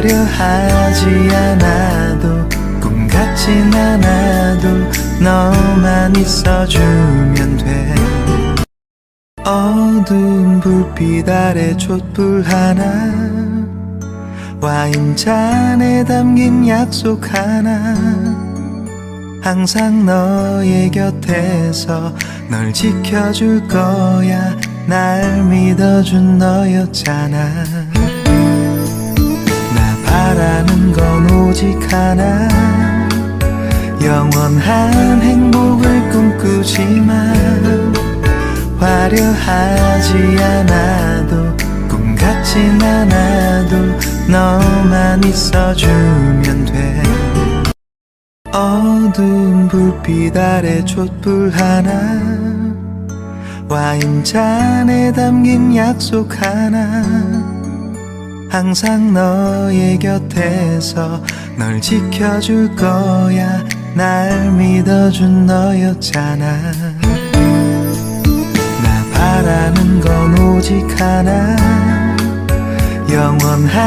화려하지 않아도 꿈 같진 않아도 너만 있어주면 돼. 어두운 불빛 아래 촛불 하나 와인잔에 담긴 약속 하나. 항상 너의 곁에서 널 지켜줄 거야. 날 믿어준 너였잖아 오직 하나 영원한 행복을 꿈꾸지만 화려하지 않아도 꿈 같진 않아도 너만 있어주면 돼. 어두운 불빛 아래 촛불 하나 와인잔에 담긴 약속 하나 항상 너의 곁에서 널 지켜줄 거야. 날 믿어준 너였잖아. 나 바라는 건 오직 하나. 영원한